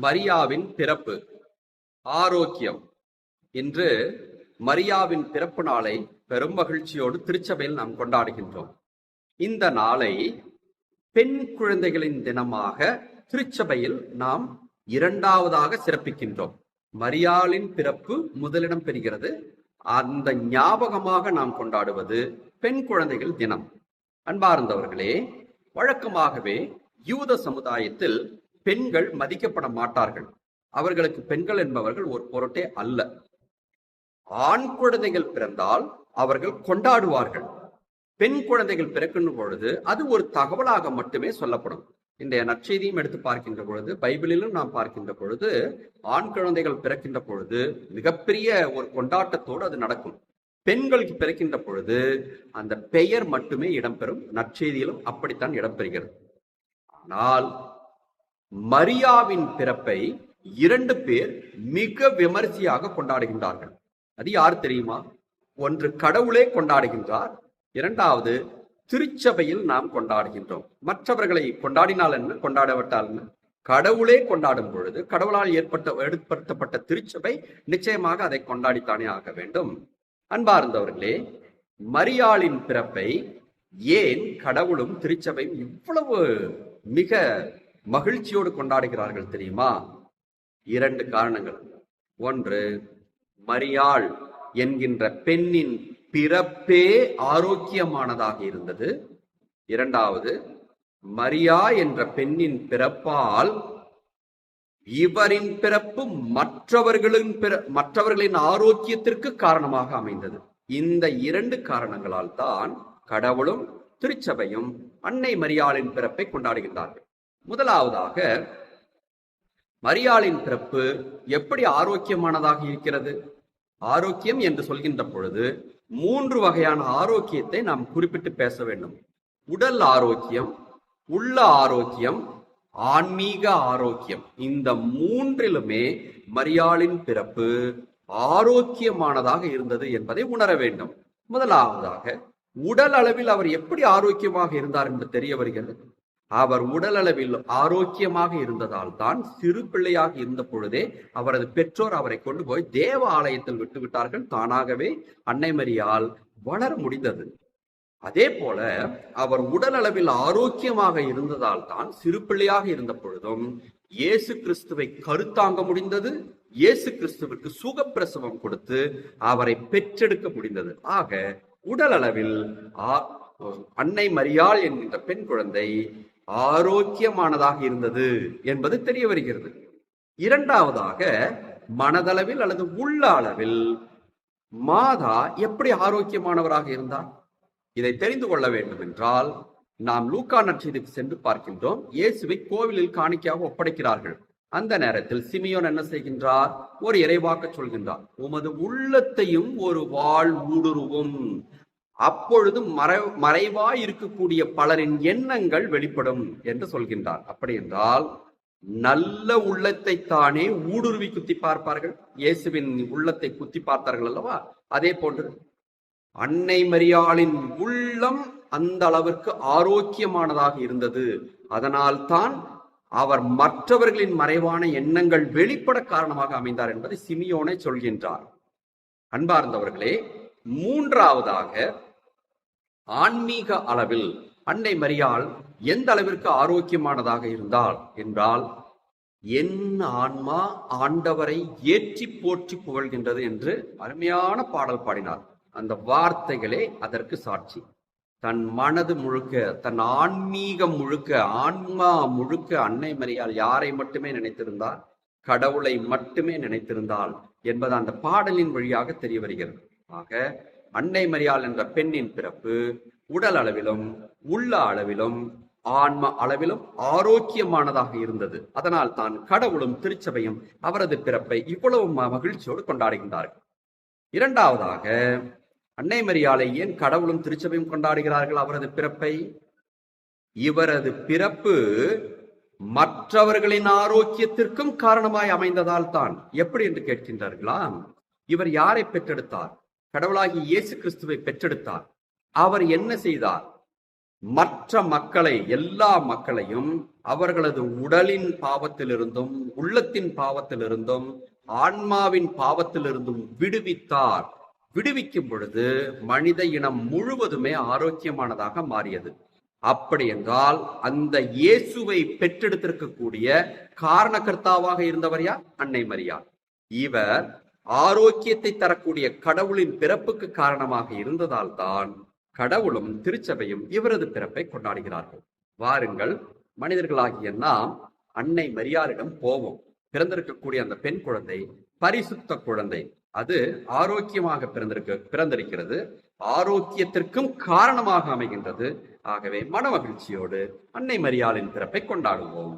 மரியாவின் பிறப்பு. ஆரோக்கியம். இன்று மரியாவின் பிறப்பு நாளை பெரும் மகிழ்ச்சியோடு திருச்சபையில் நாம் கொண்டாடுகின்றோம். இந்த நாளை பெண் குழந்தைகளின் தினமாக திருச்சபையில் நாம் இரண்டாவதாக சிறப்பிக்கின்றோம். மரியாளின் பிறப்பு முதலிடம் பெறுகிறது. அந்த ஞாபகமாக நாம் கொண்டாடுவது பெண் குழந்தைகள் தினம். அன்பார்ந்தவர்களே வழக்கமாகவே யூத சமுதாயத்தில் பெண்கள் மதிக்கப்பட மாட்டார்கள் அவர்களுக்கு பெண்கள் என்பவர்கள் ஒரு பொருட்டே அல்ல. ஆண் குழந்தைகள் பிறந்தால் அவர்கள் கொண்டாடுவார்கள். பெண் குழந்தைகள் பிறக்கின்ற பொழுது அது ஒரு தகவலாக மட்டுமே சொல்லப்படும். இன்றைய நற்செய்தியும் எடுத்து பார்க்கின்ற பொழுது பைபிளிலும் நாம் பார்க்கின்ற பொழுது ஆண் குழந்தைகள் பிறக்கின்ற பொழுது மிகப்பெரிய ஒரு கொண்டாட்டத்தோடு அது நடக்கும். பெண்களுக்கு பிறக்கின்ற பொழுது அந்த பெயர் மட்டுமே இடம்பெறும். நற்செய்தியிலும் அப்படித்தான் இடம்பெறுகிறது. ஆனால் மரியாவின் பிறப்பை இரண்டு பேர் மிக விமரிசையாக கொண்டாடுகின்றார்கள். அது யார் தெரியுமா? ஒன்று கடவுளே கொண்டாடுகின்றார் இரண்டாவது திருச்சபையில் நாம் கொண்டாடுகின்றோம். மற்றவர்களை கொண்டாடினால் என்ன? கொண்டாடப்பட்டால் என்ன? கடவுளே கொண்டாடும் பொழுது கடவுளால் ஏற்பட்ட ஏற்படுத்தப்பட்ட திருச்சபை நிச்சயமாக அதை கொண்டாடித்தானே ஆக வேண்டும். அன்பார்ந்தவர்களே மரியாளின் பிறப்பை ஏன் கடவுளும் திருச்சபையும் இவ்வளவு மிக மகிழ்ச்சியோடு கொண்டாடுகிறார்கள் தெரியுமா? இரண்டு காரணங்கள். ஒன்று மரியாள் என்கின்ற பெண்ணின் பிறப்பே ஆரோக்கியமானதாக இருந்தது. இரண்டாவது மரியா என்ற பெண்ணின் பிறப்பால் இவரின் பிறப்பு மற்றவர்களின் பிற மற்றவர்களின் ஆரோக்கியத்திற்கு காரணமாக அமைந்தது. இந்த இரண்டு காரணங்களால் தான் கடவுளும் திருச்சபையும் அன்னை மரியாளின் பிறப்பை கொண்டாடுகின்றார்கள். முதலாவதாக மரியாளின் பிறப்பு எப்படி ஆரோக்கியமானதாக இருக்கிறது? ஆரோக்கியம் என்று சொல்கின்ற பொழுது மூன்று வகையான ஆரோக்கியத்தை நாம் குறிப்பிட்டு பேச வேண்டும். உடல் ஆரோக்கியம் உள்ள ஆரோக்கியம் ஆன்மீக ஆரோக்கியம். இந்த மூன்றிலுமே மரியாளின் பிறப்பு ஆரோக்கியமானதாக இருந்தது என்பதை உணர வேண்டும். முதலாவதாக உடல் அளவில் அவர் எப்படி ஆரோக்கியமாக இருந்தார் என்று தெரிய வருகிறது? அவர் உடலளவில் ஆரோக்கியமாக இருந்ததால் தான் சிறு பிள்ளையாக இருந்த பொழுதே அவரது பெற்றோர் அவரை கொண்டு போய் தேவ ஆலயத்தில் விட்டு விட்டார்கள். தானாகவே அன்னை மரியால் வளர முடிந்தது. அதே போல அவர் உடல் அளவில் ஆரோக்கியமாக இருந்ததால் தான் சிறு பிள்ளையாக இருந்த பொழுதும் இயேசு கிறிஸ்துவை கருத்தாங்க முடிந்தது. இயேசு கிறிஸ்துவிற்கு சுகப்பிரசவம் கொடுத்து அவரை பெற்றெடுக்க முடிந்தது. ஆக உடல் அளவில் அன்னை மரியாள் என்கின்ற பெண் குழந்தை ஆரோக்கியமானதாக இருந்தது என்பது தெரிய வருகிறது. இரண்டாவதாக மனதளவில் அல்லது உள்ள அளவில் மாதா எப்படி ஆரோக்கியமானவராக இருந்தார்? இதை தெரிந்து கொள்ள வேண்டும் என்றால் நாம் லூக்கா நற்செய்திக்கு சென்று பார்க்கின்றோம். இயேசுவை கோவிலில் காணிக்கையாக ஒப்படைக்கிறார்கள். அந்த நேரத்தில் சிமியோன் என்ன செய்கின்றார்? ஒரு இறைவாக்க சொல்கின்றார். உமது உள்ளத்தையும் ஒரு வாழ் ஊடுருவும். அப்பொழுது மறை மறைவாய் இருக்கக்கூடிய பலரின் எண்ணங்கள் வெளிப்படும் என்று சொல்கின்றார். அப்படி என்றால் நல்ல உள்ளத்தை தானே ஊடுருவி குத்தி பார்ப்பார்கள்? இயேசுவின் உள்ளத்தை குத்தி பார்த்தார்கள் அல்லவா? அதே போன்று அன்னை மரியாளின் உள்ளம் அந்த அளவிற்கு ஆரோக்கியமானதாக இருந்தது. அதனால் தான் அவர் மற்றவர்களின் மறைவான எண்ணங்கள் வெளிப்பட காரணமாக அமைந்தார் என்பதை சிமியோனை சொல்கின்றார். அன்பார்ந்தவர்களே மூன்றாவதாக ஆன்மீக அளவில் அன்னை மரியாள் எந்த அளவிற்கு ஆரோக்கியமானதாக இருந்தால் என்றால் என் ஆன்மா ஆண்டவரை ஏற்றி போற்றி புகழ்கின்றது என்று அருமையான பாடல் பாடினார். அந்த வார்த்தைகளே அதற்கு சாட்சி. தன் மனது முழுக்க தன் ஆன்மீகம் முழுக்க ஆன்மா முழுக்க அன்னை மரியால் யாரை மட்டுமே நினைத்திருந்தால் கடவுளை மட்டுமே நினைத்திருந்தால் என்பது அந்த பாடலின் வழியாக தெரிய வருகிறது. ஆக அன்னை மரியாள் என்ற பெண்ணின் பிறப்பு உடல் அளவிலும் உள்ள அளவிலும் ஆன்ம அளவிலும் ஆரோக்கியமானதாக இருந்தது. அதனால் தான் கடவுளும் திருச்சபையும் அவரது பிறப்பை இவ்வளவு மகிழ்ச்சியோடு கொண்டாடுகின்றார்கள். இரண்டாவதாக அன்னை மரியாளை ஏன் கடவுளும் திருச்சபையும் கொண்டாடுகிறார்கள் அவரது பிறப்பை? இவரது பிறப்பு மற்றவர்களின் ஆரோக்கியத்திற்கும் காரணமாய் அமைந்ததால் தான். எப்படி என்று கேட்கின்றார்களா? இவர் யாரை பெற்றெடுத்தார்? கடவுளாகி இயேசு கிறிஸ்துவை பெற்றெடுத்தார். அவர் என்ன செய்தார்? மற்ற மக்களை எல்லா மக்களையும் அவர்களது உடலின் பாவத்திலிருந்தும் உள்ளத்தின் பாவத்திலிருந்தும் ஆன்மாவின் பாவத்திலிருந்தும் விடுவித்தார். விடுவிக்கும் பொழுது மனித இனம் முழுவதுமே ஆரோக்கியமானதாக மாறியது. அப்படி என்றால் அந்த இயேசுவை பெற்றெடுத்திருக்கக்கூடிய காரணகர்த்தாவாக இருந்தவர் யார்? அன்னை மரியா. இவர் ஆரோக்கியத்தை தரக்கூடிய கடவுளின் பிறப்புக்கு காரணமாக இருந்ததால் தான் கடவுளும் திருச்சபையும் இவரது பிறப்பை கொண்டாடுகிறார்கள். வாருங்கள் மனிதர்களாகிய நாம் அன்னை மரியாளிடம் போவோம். பிறந்திருக்கக்கூடிய அந்த பெண் குழந்தை பரிசுத்த குழந்தை. அது ஆரோக்கியமாக பிறந்திருக்க பிறந்திருக்கிறது. ஆரோக்கியத்திற்கும் காரணமாக அமைகின்றது. ஆகவே மனமகிழ்ச்சியோடு அன்னை மரியாளின் பிறப்பை கொண்டாடுவோம்.